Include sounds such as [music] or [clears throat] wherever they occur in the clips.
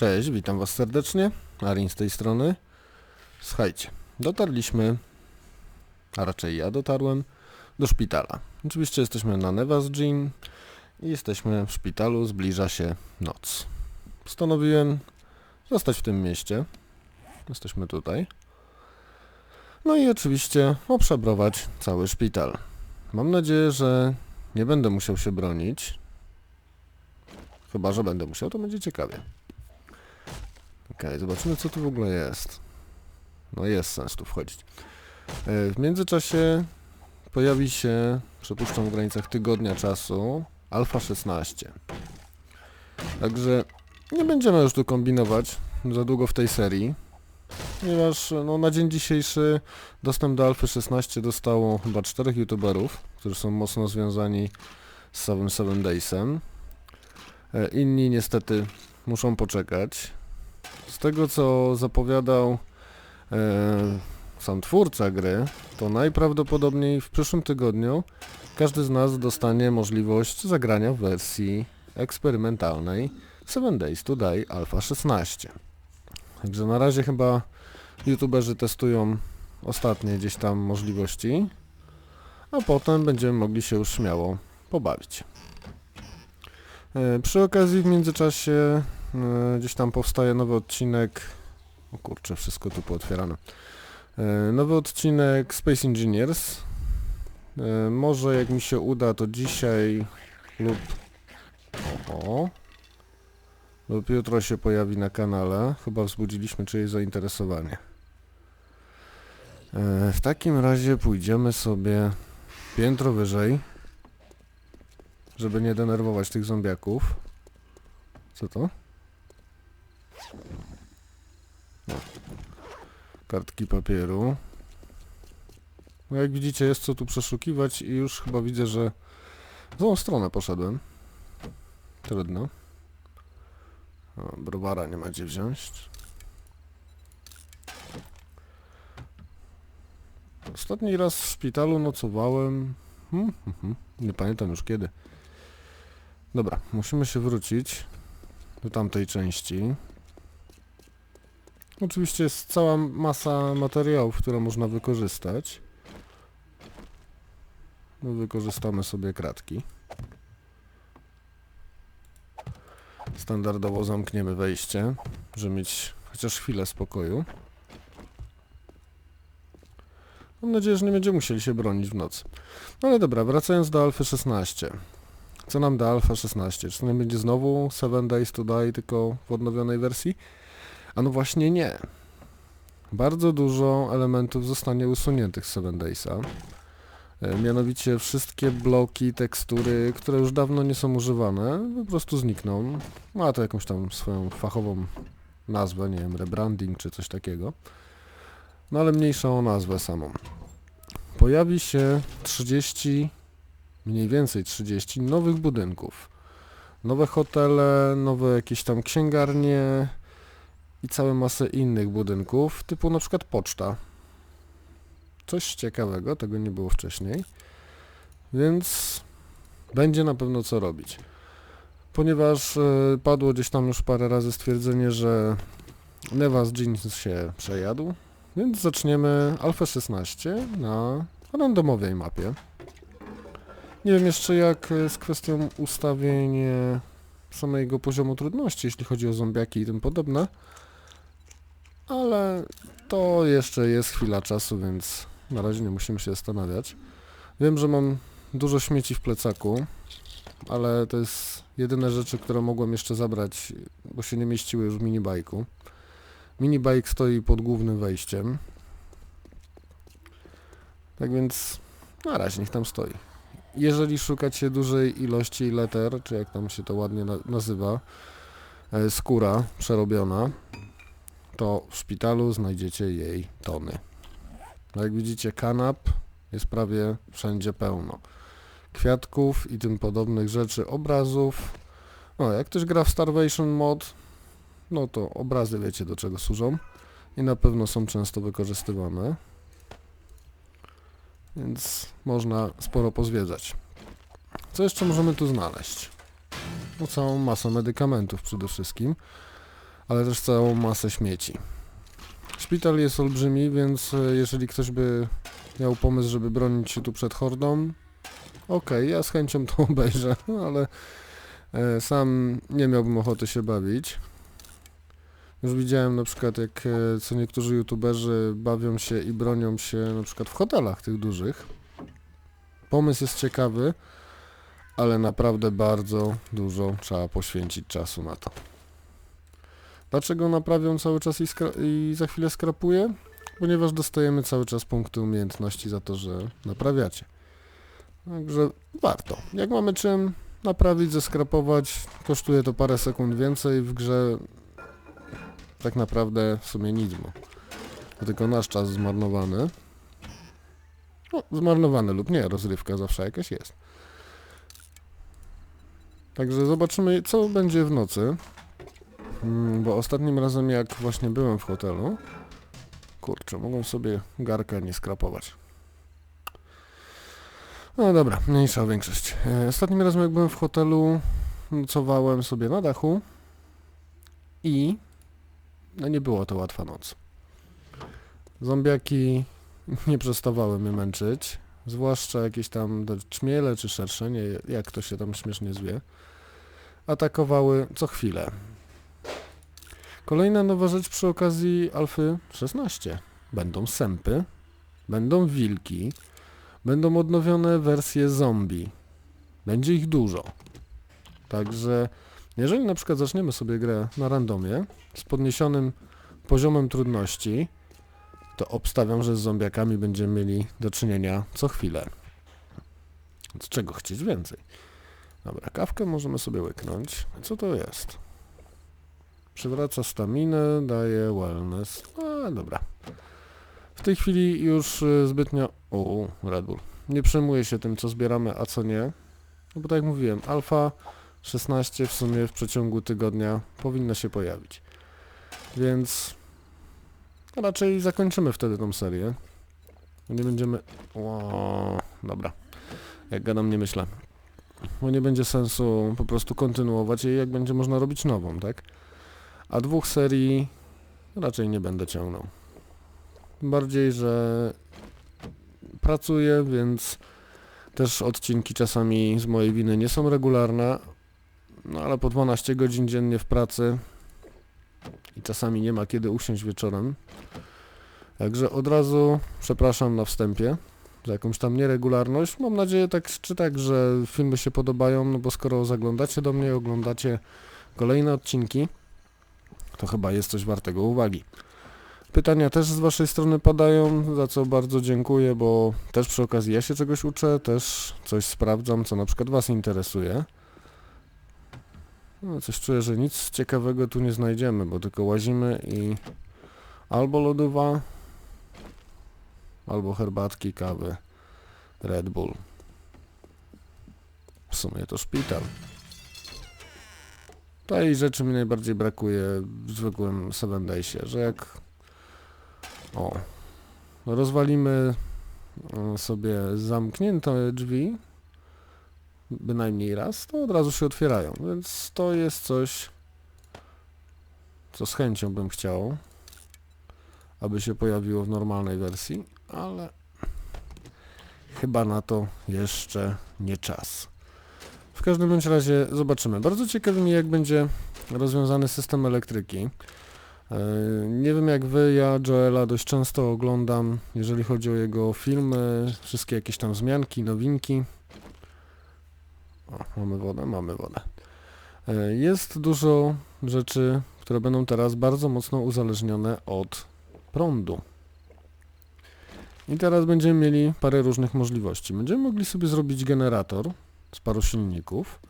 Cześć, witam was serdecznie. Arin z tej strony. Słuchajcie, dotarliśmy, a raczej ja dotarłem, do szpitala. Oczywiście jesteśmy na Nevas Gym i jesteśmy w szpitalu, zbliża się noc. Postanowiłem zostać w tym mieście. Jesteśmy tutaj. No i oczywiście obszabrować cały szpital. Mam nadzieję, że nie będę musiał się bronić. Chyba, że będę musiał, to będzie ciekawie. Okej, zobaczymy co tu w ogóle jest. No jest sens tu wchodzić. E, W międzyczasie pojawi się, przypuszczam w granicach tygodnia czasu, Alpha 16. Także nie będziemy już tu kombinować za długo w tej serii, ponieważ no, na dzień dzisiejszy dostęp do Alpha 16 dostało chyba czterech youtuberów, którzy są mocno związani z samym 7 Daysem. E, Inni niestety muszą poczekać. Z tego co zapowiadał e, sam twórca gry, to najprawdopodobniej w przyszłym tygodniu każdy z nas dostanie możliwość zagrania w wersji eksperymentalnej 7 Days to Die Alpha 16. Także na razie chyba youtuberzy testują ostatnie gdzieś tam możliwości, a potem będziemy mogli się już śmiało pobawić. E, Przy okazji w międzyczasie gdzieś tam powstaje nowy odcinek. O kurczę, wszystko tu pootwierane. E, Nowy odcinek Space Engineers. E, Może jak mi się uda, to dzisiaj lub oho, lub jutro się pojawi na kanale. Chyba wzbudziliśmy czyjeś zainteresowanie. E, W takim razie pójdziemy sobie piętro wyżej, żeby nie denerwować tych zombiaków. Co to? Kartki papieru. No jak widzicie jest co tu przeszukiwać i już chyba widzę, że w złą stronę poszedłem. Trudno. O, browara nie ma gdzie wziąć. Ostatni raz w szpitalu nocowałem... Hmm, hmm, hmm. Nie pamiętam już kiedy. Dobra, musimy się wrócić do tamtej części. Oczywiście jest cała masa materiałów, które można wykorzystać. No, wykorzystamy sobie kratki. Standardowo zamkniemy wejście, żeby mieć chociaż chwilę spokoju. Mam nadzieję, że nie będziemy musieli się bronić w nocy. No ale dobra, wracając do Alfy 16. Co nam da Alpha 16? Czy to nie będzie znowu 7 Days to Die, tylko w odnowionej wersji? A no właśnie nie. Bardzo dużo elementów zostanie usuniętych z 7 Daysa. E, Mianowicie wszystkie bloki, tekstury, które już dawno nie są używane, po prostu znikną. Ma to jakąś tam swoją fachową nazwę, nie wiem, rebranding czy coś takiego. No ale mniejsza o nazwę samą. Pojawi się 30 mniej więcej 30 nowych budynków. Nowe hotele, nowe jakieś tam księgarnie i całe masę innych budynków, typu na przykład poczta. Coś ciekawego, tego nie było wcześniej. Więc będzie na pewno co robić. Ponieważ e, padło gdzieś tam już parę razy stwierdzenie, że Nevas Jeans się przejadł, więc zaczniemy Alpha 16 na randomowej mapie. Nie wiem jeszcze jak e, z kwestią ustawień samego poziomu trudności, jeśli chodzi o zombiaki i tym podobne. Ale to jeszcze jest chwila czasu, więc na razie nie musimy się zastanawiać. Wiem, że mam dużo śmieci w plecaku, ale to jest jedyne rzeczy, które mogłem jeszcze zabrać, bo się nie mieściły już w minibajku. Minibajk stoi pod głównym wejściem. Tak więc na razie niech tam stoi jeżeli szukacie dużej ilości letter, czy jak tam się to ładnie na nazywa, e, skóra przerobiona, to w szpitalu znajdziecie jej tony. No jak widzicie kanap jest prawie wszędzie pełno. Kwiatków i tym podobnych rzeczy, obrazów. No jak ktoś gra w Starvation mod, no to obrazy wiecie do czego służą i na pewno są często wykorzystywane więc można sporo pozwiedzać. Co jeszcze możemy tu znaleźć? No całą masę medykamentów przede wszystkim, ale też całą masę śmieci. Szpital jest olbrzymi, więc e, jeżeli ktoś by miał pomysł, żeby bronić się tu przed hordą, okej, ja z chęcią to [laughs] obejrzę, ale e, sam nie miałbym ochoty się bawić. Już widziałem na przykład jak e, co niektórzy youtuberzy bawią się i bronią się na przykład w hotelach tych dużych. Pomysł jest ciekawy, ale naprawdę bardzo dużo trzeba poświęcić czasu na to. Dlaczego naprawią cały czas i, i za chwilę skrapuje? Ponieważ dostajemy cały czas punkty umiejętności za to, że naprawiacie. Także warto. Jak mamy czym naprawić, zeskrapować, kosztuje to parę sekund więcej w grze. Tak naprawdę w sumie nic, bo to tylko nasz czas zmarnowany. No, zmarnowany lub nie, rozrywka zawsze jakaś jest. Także zobaczymy, co będzie w nocy. Mm, bo ostatnim razem, jak właśnie byłem w hotelu, kurczę, mogą sobie garkę nie skrapować. No dobra, mniejsza większość. E, Ostatnim razem, jak byłem w hotelu, nocowałem sobie na dachu i no nie było to łatwa noc. Zombiaki [laughs] nie przestawały mnie męczyć, zwłaszcza jakieś tam czmiele czy szerszenie, jak to się tam śmiesznie zwie, atakowały co chwilę. Kolejna nowa rzecz przy okazji Alfy 16. Będą sępy, będą wilki, będą odnowione wersje zombie. Będzie ich dużo. Także jeżeli na przykład zaczniemy sobie grę na randomie z podniesionym poziomem trudności, to obstawiam, że z zombiakami będziemy mieli do czynienia co chwilę. Z czego chcieć więcej? Dobra, kawkę możemy sobie łyknąć. Co to jest? Przywraca staminę, daje wellness. A, dobra. W tej chwili już y, zbytnio... O, Red Bull. Nie przejmuję się tym, co zbieramy, a co nie. No bo tak jak mówiłem, alfa 16 w sumie w przeciągu tygodnia powinna się pojawić. Więc raczej zakończymy wtedy tą serię. Nie będziemy... O, dobra. Jak gadam, nie myślę. Bo nie będzie sensu po prostu kontynuować jej, jak będzie można robić nową, tak? A dwóch serii raczej nie będę ciągnął. Bardziej, że pracuję, więc też odcinki czasami z mojej winy nie są regularne, no ale po 12 godzin dziennie w pracy i czasami nie ma kiedy usiąść wieczorem. Także od razu przepraszam na wstępie za jakąś tam nieregularność. Mam nadzieję tak czy tak, że filmy się podobają, no bo skoro zaglądacie do mnie oglądacie kolejne odcinki, to chyba jest coś wartego uwagi. Pytania też z Waszej strony padają, za co bardzo dziękuję, bo też przy okazji ja się czegoś uczę, też coś sprawdzam, co na przykład Was interesuje. No, coś czuję, że nic ciekawego tu nie znajdziemy, bo tylko łazimy i albo lodowa, albo herbatki, kawy, Red Bull. W sumie to szpital. Tej rzeczy mi najbardziej brakuje w zwykłym Seven Daysie, że jak o rozwalimy e, sobie zamknięte drzwi bynajmniej raz, to od razu się otwierają, więc to jest coś co z chęcią bym chciał aby się pojawiło w normalnej wersji, ale chyba na to jeszcze nie czas. W każdym bądź razie zobaczymy. Bardzo ciekawi mnie jak będzie rozwiązany system elektryki. Yy, Nie wiem jak wy, ja Joela dość często oglądam, jeżeli chodzi o jego filmy, wszystkie jakieś tam wzmianki, nowinki. O, mamy wodę, mamy wodę. Yy, Jest dużo rzeczy, które będą teraz bardzo mocno uzależnione od prądu. I teraz będziemy mieli parę różnych możliwości. Będziemy mogli sobie zrobić generator z paru silników,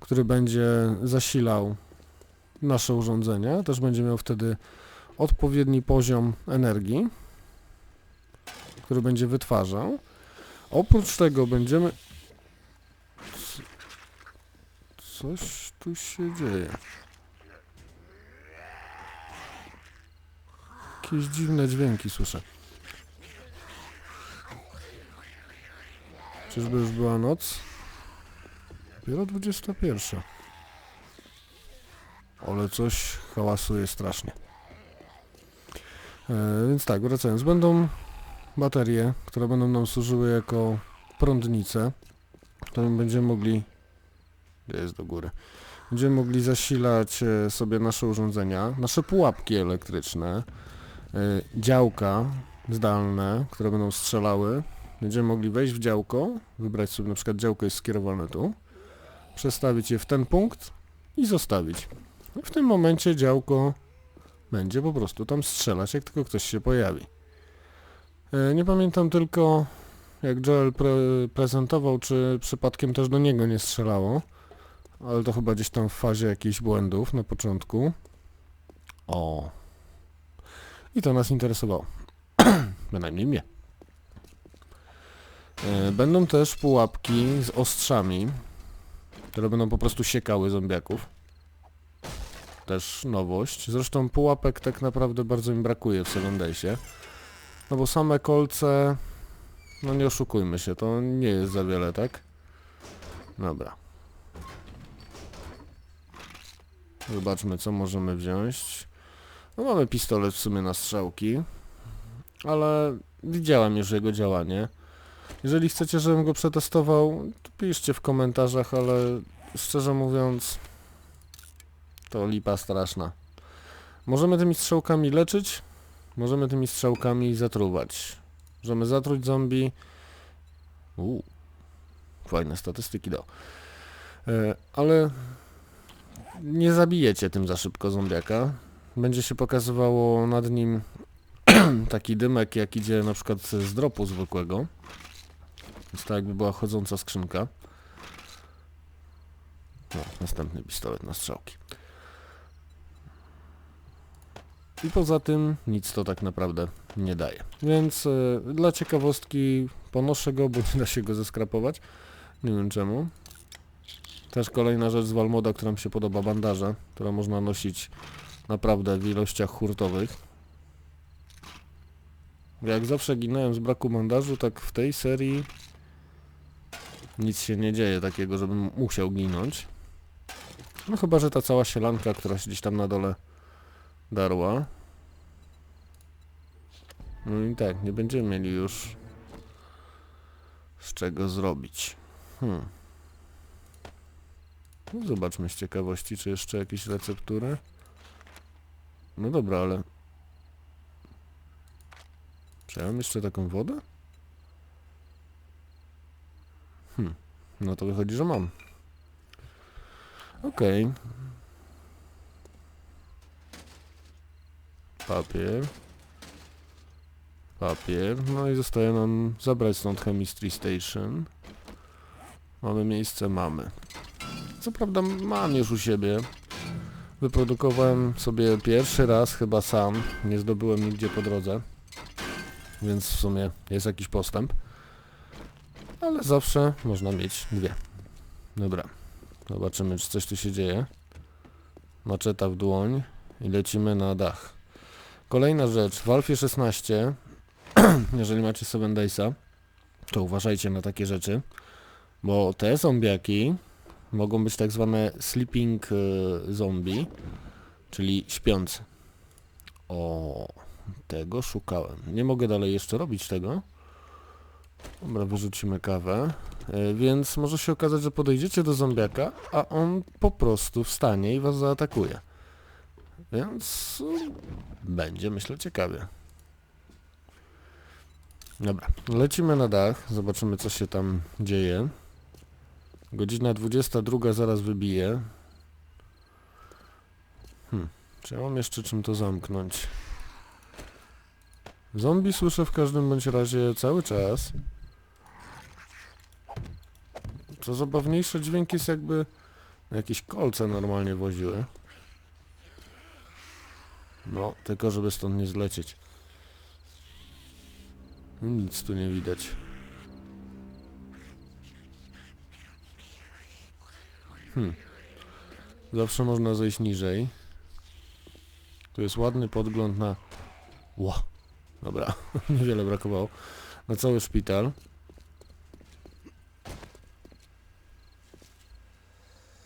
który będzie zasilał nasze urządzenia. Też będzie miał wtedy odpowiedni poziom energii, który będzie wytwarzał. Oprócz tego będziemy... Coś tu się dzieje. Jakieś dziwne dźwięki słyszę. Czyżby już była noc? Dopiero 21. ale coś hałasuje strasznie. E, więc tak, wracając, będą baterie, które będą nam służyły jako prądnice, którymi będziemy mogli, gdzie jest do góry, będziemy mogli zasilać e, sobie nasze urządzenia, nasze pułapki elektryczne, e, działka zdalne, które będą strzelały. Będziemy mogli wejść w działko, wybrać sobie na przykład działko jest skierowane tu, przestawić je w ten punkt i zostawić. W tym momencie działko będzie po prostu tam strzelać, jak tylko ktoś się pojawi. E, Nie pamiętam tylko, jak Joel pre prezentował, czy przypadkiem też do niego nie strzelało, ale to chyba gdzieś tam w fazie jakichś błędów na początku. O. I to nas interesowało. [clears throat] Bynajmniej mnie. E, Będą też pułapki z ostrzami, które będą po prostu siekały zombiaków. Też nowość. Zresztą pułapek tak naprawdę bardzo mi brakuje w Seven Daysie. No bo same kolce... No nie oszukujmy się, to nie jest za wiele, tak? Dobra. Zobaczmy, co możemy wziąć. No mamy pistolet w sumie na strzałki. Ale widziałem już jego działanie. Jeżeli chcecie, żebym go przetestował, to piszcie w komentarzach, ale szczerze mówiąc, to lipa straszna. Możemy tymi strzałkami leczyć, możemy tymi strzałkami zatruwać. Możemy zatruć zombie. Uuu, fajne statystyki do. E, ale nie zabijecie tym za szybko zombiaka. Będzie się pokazywało nad nim [clears throat] taki dymek, jak idzie na przykład z dropu zwykłego. Więc to jakby była chodząca skrzynka. No, następny pistolet na strzałki. I poza tym nic to tak naprawdę nie daje. Więc e, dla ciekawostki ponoszę go, bo nie da się go zeskrapować. Nie wiem czemu. Też kolejna rzecz z Walmoda, która mi się podoba, bandaże, które można nosić naprawdę w ilościach hurtowych. Jak zawsze ginąłem z braku bandażu, tak w tej serii nic się nie dzieje takiego, żebym musiał ginąć. No chyba, że ta cała sielanka, która się gdzieś tam na dole darła. No i tak, nie będziemy mieli już z czego zrobić. Hmm. No zobaczmy z ciekawości, czy jeszcze jakieś receptury. No dobra, ale... Czy ja mam jeszcze taką wodę? Hmm. No to wychodzi, że mam. Okej. Papier. Papier. No i zostaje nam zabrać stąd Chemistry Station. Mamy miejsce? Mamy. Co prawda mam już u siebie. Wyprodukowałem sobie pierwszy raz chyba sam. Nie zdobyłem nigdzie po drodze. Więc w sumie jest jakiś postęp. Ale zawsze można mieć dwie. Dobra. Zobaczymy, czy coś tu się dzieje. Maczeta w dłoń i lecimy na dach. Kolejna rzecz. W Alfie 16, jeżeli macie 7 Daysa, to uważajcie na takie rzeczy, bo te zombiaki mogą być tak zwane sleeping e, zombie, czyli śpiący. O, tego szukałem. Nie mogę dalej jeszcze robić tego. Dobra, wyrzucimy kawę. E, Więc może się okazać, że podejdziecie do zombiaka, a on po prostu wstanie i was zaatakuje. Więc e, będzie, myślę, ciekawie. Dobra, lecimy na dach, zobaczymy co się tam dzieje. Godzina 22 zaraz wybije. Hmm, czy ja mam jeszcze czym to zamknąć? Zombie słyszę w każdym bądź razie cały czas. Co zabawniejsze, dźwięk jest jakby jakieś kolce normalnie woziły. No, tylko żeby stąd nie zlecieć. Nic tu nie widać. Hmm. Zawsze można zejść niżej. Tu jest ładny podgląd na... Ła. Dobra, [laughs] niewiele brakowało. Na cały szpital.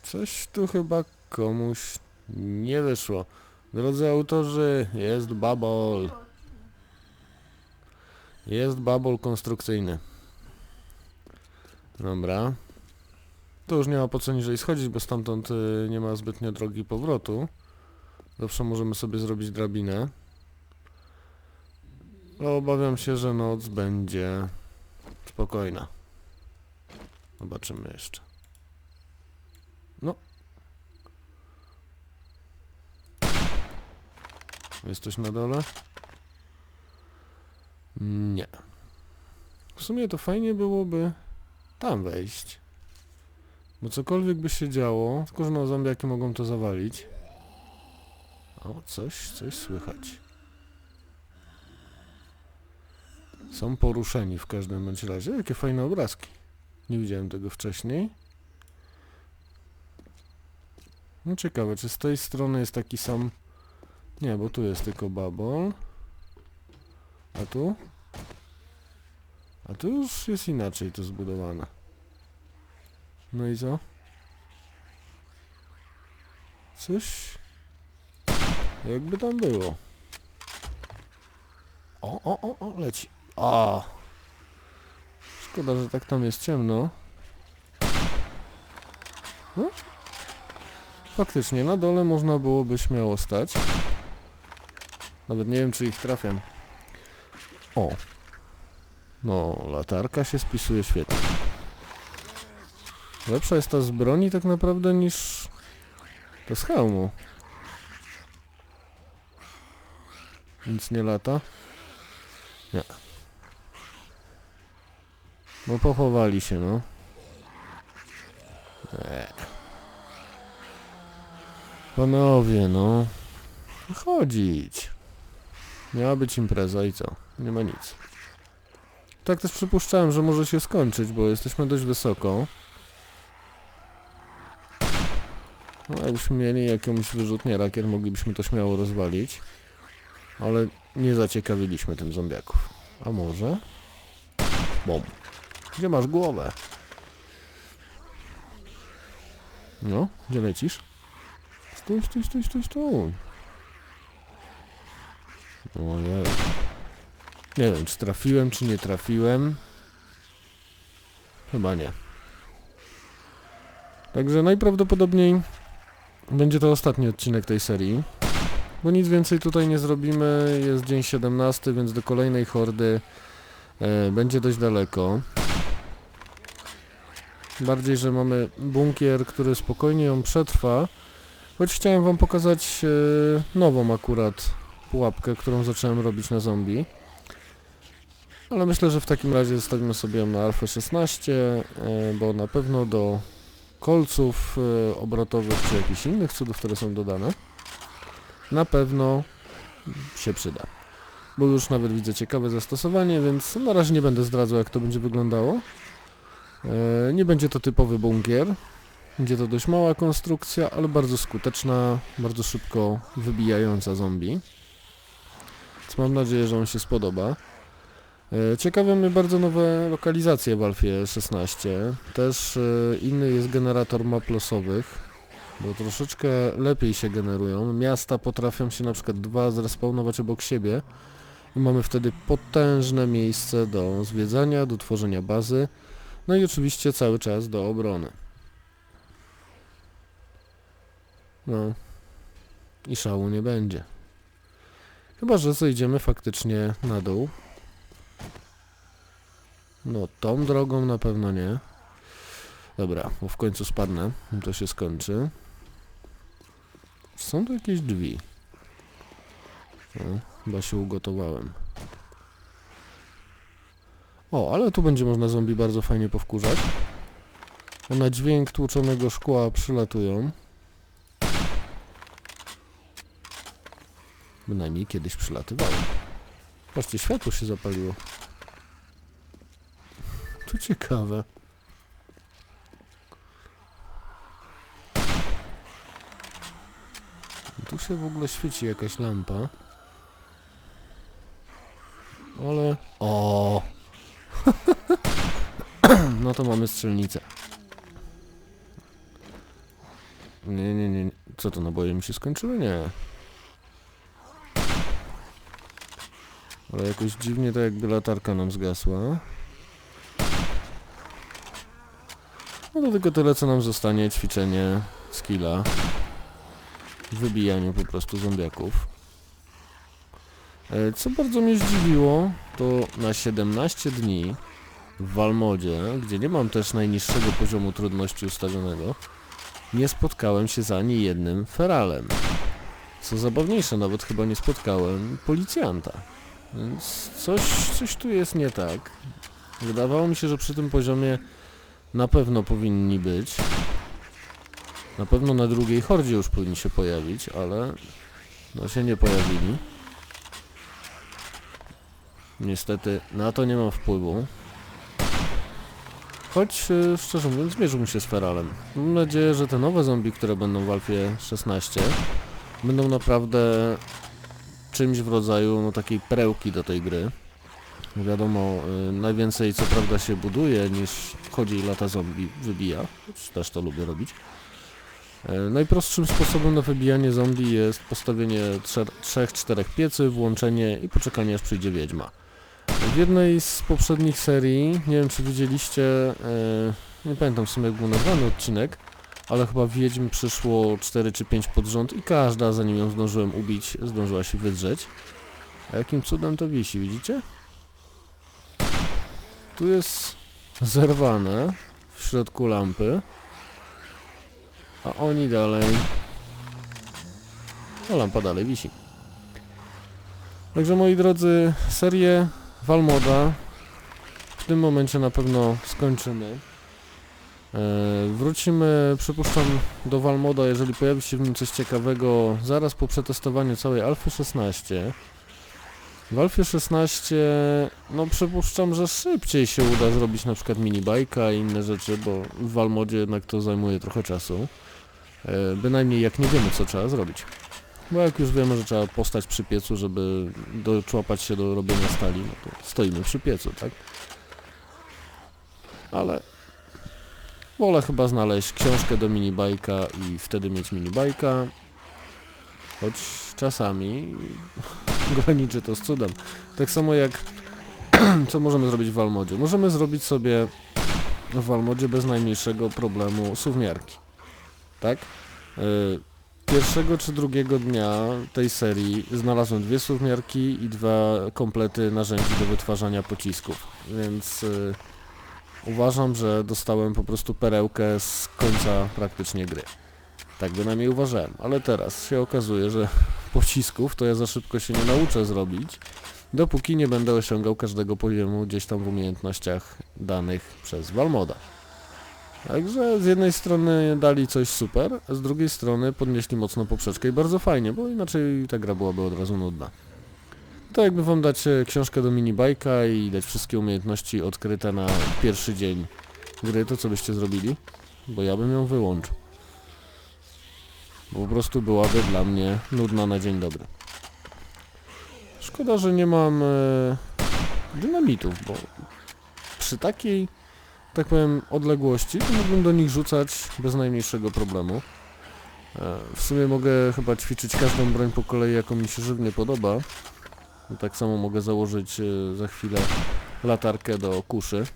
Coś tu chyba komuś Nie wyszło. Drodzy autorzy, jest babol. Jest babol konstrukcyjny. Dobra. To już nie ma po co niżej schodzić, bo stamtąd y, nie ma zbytnio drogi powrotu. Zawsze możemy sobie zrobić drabinę. Ale obawiam się, że noc będzie spokojna. Zobaczymy jeszcze. No. Jest coś na dole? Nie. W sumie to fajnie byłoby tam wejść. Bo cokolwiek by się działo, tylko że no zombiaki mogą to zawalić. O, coś, coś słychać. Są poruszeni w każdym bądź razie. Jakie fajne obrazki. Nie widziałem tego wcześniej. No ciekawe, czy z tej strony jest taki sam... Nie, bo tu jest tylko babol. A tu? A tu już jest inaczej to zbudowane. No i co? Coś... Jakby tam było. O, o, o, o, leci. A. Szkoda, że tak tam jest ciemno. No. Faktycznie, na dole można byłoby śmiało stać. Nawet nie wiem, czy ich trafiam. O. No, latarka się spisuje świetnie. Lepsza jest ta z broni tak naprawdę niż to z hełmu. Nic nie lata? Nie. No pochowali się, no. Eee. Panowie, no. Chodzić. Miała być impreza i co? Nie ma nic. Tak też przypuszczałem, że może się skończyć, bo jesteśmy dość wysoko. No, jakbyśmy mieli jakąś wyrzutnię rakiet, moglibyśmy to śmiało rozwalić. Ale nie zaciekawiliśmy tym zombiaków. A może? Bom. Gdzie masz głowę? No, gdzie lecisz? Stój, stój, stój, stój, stój. Ojej. Nie wiem, czy trafiłem, czy nie trafiłem. Chyba nie. Także najprawdopodobniej będzie to ostatni odcinek tej serii. Bo nic więcej tutaj nie zrobimy. Jest dzień 17, więc do kolejnej hordy e, będzie dość daleko. Bardziej, że mamy bunkier, który spokojnie ją przetrwa. Choć chciałem wam pokazać e, nową akurat pułapkę, którą zacząłem robić na zombie. Ale myślę, że w takim razie zostawimy sobie ją na Alfa 16, e, bo na pewno do kolców e, obrotowych czy jakichś innych cudów, które są dodane, na pewno się przyda. Bo już nawet widzę ciekawe zastosowanie, więc na razie nie będę zdradzał jak to będzie wyglądało. E, Nie będzie to typowy bunkier. Będzie to dość mała konstrukcja, ale bardzo skuteczna, bardzo szybko wybijająca zombie. Więc mam nadzieję, że on się spodoba. E, Ciekawe mnie bardzo nowe lokalizacje w Alfie 16. Też e, inny jest generator map losowych, bo troszeczkę lepiej się generują. Miasta potrafią się na przykład dwa zrespawnować obok siebie i mamy wtedy potężne miejsce do zwiedzania, do tworzenia bazy, no i oczywiście cały czas do obrony. No i szału nie będzie. Chyba, że zejdziemy faktycznie na dół. No, tą drogą na pewno nie. Dobra, bo w końcu spadnę, to się skończy. Są tu jakieś drzwi. O, chyba się ugotowałem. O, ale tu będzie można zombie bardzo fajnie powkurzać. Na dźwięk tłuczonego szkła przylatują. Bynajmniej kiedyś przylatywały. Patrzcie, światło się zapaliło. [laughs] To ciekawe. Tu się w ogóle świeci jakaś lampa. Ale... O! No to mamy strzelnicę. Nie, nie, nie. Co to, naboje mi się skończyły? Nie. Ale jakoś dziwnie to jakby latarka nam zgasła. No to tylko tyle co nam zostanie, ćwiczenie skilla. W wybijaniu po prostu zombiaków. E, Co bardzo mnie zdziwiło, to na 17 dni w Walmodzie, gdzie nie mam też najniższego poziomu trudności ustawionego, nie spotkałem się z ani jednym feralem. Co zabawniejsze, nawet chyba nie spotkałem policjanta. Więc coś, coś tu jest nie tak. Wydawało mi się, że przy tym poziomie na pewno powinni być. Na pewno na drugiej hordzie już powinni się pojawić, ale no się nie pojawili. Niestety na to nie mam wpływu. Choć e, szczerze mówiąc zmierzył mi się z Feralem. Mam nadzieję, że te nowe zombie, które będą w Alfie 16 będą naprawdę czymś w rodzaju no, takiej perełki do tej gry. Wiadomo, y, najwięcej co prawda się buduje niż chodzi i lata zombie wybija, też to lubię robić. E, Najprostszym sposobem na wybijanie zombie jest postawienie 3-4 piecy, włączenie i poczekanie aż przyjdzie wiedźma. W jednej z poprzednich serii, nie wiem czy widzieliście, e, nie pamiętam w sumie jak był nazwany odcinek, ale chyba wiedźm przyszło 4 czy 5 pod rząd i każda, zanim ją zdążyłem ubić, zdążyła się wydrzeć. A jakim cudem to wisi, widzicie? Tu jest zerwane w środku lampy, a oni dalej... A lampa dalej wisi. Także moi drodzy, serię Valmoda w tym momencie na pewno skończymy. E, wrócimy, przypuszczam, do Valmoda, jeżeli pojawi się w nim coś ciekawego, zaraz po przetestowaniu całej Alfy 16. W Alfie 16, no przypuszczam, że szybciej się uda zrobić na przykład minibajka i inne rzeczy, bo w Valmodzie jednak to zajmuje trochę czasu. E, bynajmniej jak nie wiemy, co trzeba zrobić. Bo jak już wiemy, że trzeba postać przy piecu, żeby doczłapać się do robienia stali, no to stoimy przy piecu, tak? Ale wolę chyba znaleźć książkę do minibajka i wtedy mieć minibajka, choć czasami [laughs] graniczy to z cudem. Tak samo jak [clears throat] co możemy zrobić w Walmodzie? Możemy zrobić sobie w Walmodzie bez najmniejszego problemu suwmiarki. Tak? Y, Pierwszego czy drugiego dnia tej serii znalazłem dwie suwmiarki i dwa komplety narzędzi do wytwarzania pocisków, więc y, uważam, że dostałem po prostu perełkę z końca praktycznie gry. Tak bynajmniej uważałem, ale teraz się okazuje, że [laughs] pocisków to ja za szybko się nie nauczę zrobić, dopóki nie będę osiągał każdego poziomu gdzieś tam w umiejętnościach danych przez Valmoda. Także z jednej strony dali coś super, a z drugiej strony podnieśli mocno poprzeczkę i bardzo fajnie, bo inaczej ta gra byłaby od razu nudna. To jakby wam dać e, książkę do minibajka i dać wszystkie umiejętności odkryte na pierwszy dzień gry, to co byście zrobili? Bo ja bym ją wyłączył. Bo po prostu byłaby dla mnie nudna na dzień dobry. Szkoda, że nie mam e, dynamitów, bo przy takiej, tak powiem, odległości to mógłbym do nich rzucać bez najmniejszego problemu. E, w sumie mogę chyba ćwiczyć każdą broń po kolei, jaką mi się żywnie podoba. I tak samo mogę założyć e, za chwilę latarkę do kuszy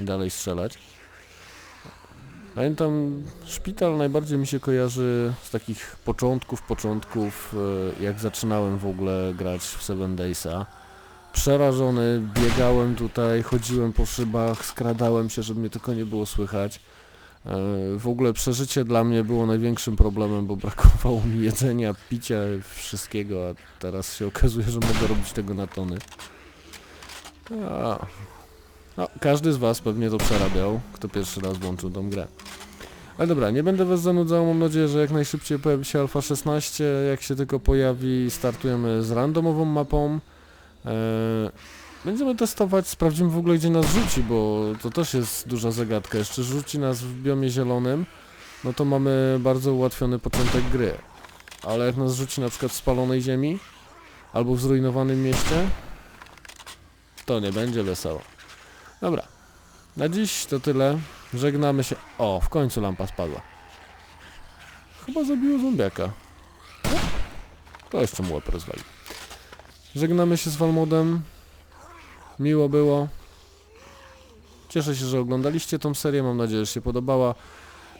i dalej strzelać. Pamiętam, szpital najbardziej mi się kojarzy z takich początków, początków, e, jak zaczynałem w ogóle grać w Seven Daysa. Przerażony, biegałem tutaj, chodziłem po szybach, skradałem się, żeby mnie tylko nie było słychać. E, W ogóle przeżycie dla mnie było największym problemem, bo brakowało mi jedzenia, picia, wszystkiego, a teraz się okazuje, że mogę robić tego na tony. No, każdy z Was pewnie to przerabiał, kto pierwszy raz włączył tą grę. Ale dobra, nie będę Was zanudzał, mam nadzieję, że jak najszybciej pojawi się Alpha 16, jak się tylko pojawi, startujemy z randomową mapą. Eee, będziemy testować, sprawdzimy w ogóle gdzie nas rzuci, bo to też jest duża zagadka. Jeszcze rzuci nas w biomie zielonym, no to mamy bardzo ułatwiony początek gry. Ale jak nas rzuci na przykład w spalonej ziemi, albo w zrujnowanym mieście, to nie będzie wesoło. Dobra. Na dziś to tyle. Żegnamy się. O, w końcu lampa spadła. chyba zabiło zombiaka. To jeszcze mu łeb rozwali. Żegnamy się z Walmodem. Miło było. Cieszę się, że oglądaliście tą serię. Mam nadzieję, że się podobała.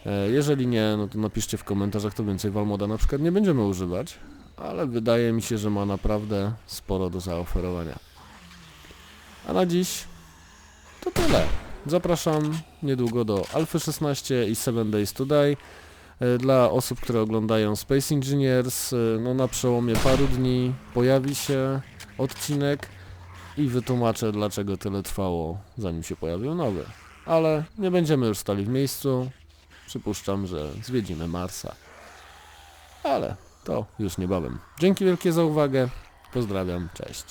E, Jeżeli nie, no to napiszcie w komentarzach, to więcej Walmoda na przykład nie będziemy używać. Ale wydaje mi się, że ma naprawdę sporo do zaoferowania. A na dziś to tyle. Zapraszam niedługo do Alpha 16 i 7 Days Today. E, Dla osób, które oglądają Space Engineers, e, no na przełomie paru dni pojawi się odcinek i wytłumaczę dlaczego tyle trwało zanim się pojawił nowy. Ale nie będziemy już stali w miejscu. Przypuszczam, że zwiedzimy Marsa. Ale to już niebawem. Dzięki wielkie za uwagę. Pozdrawiam, cześć.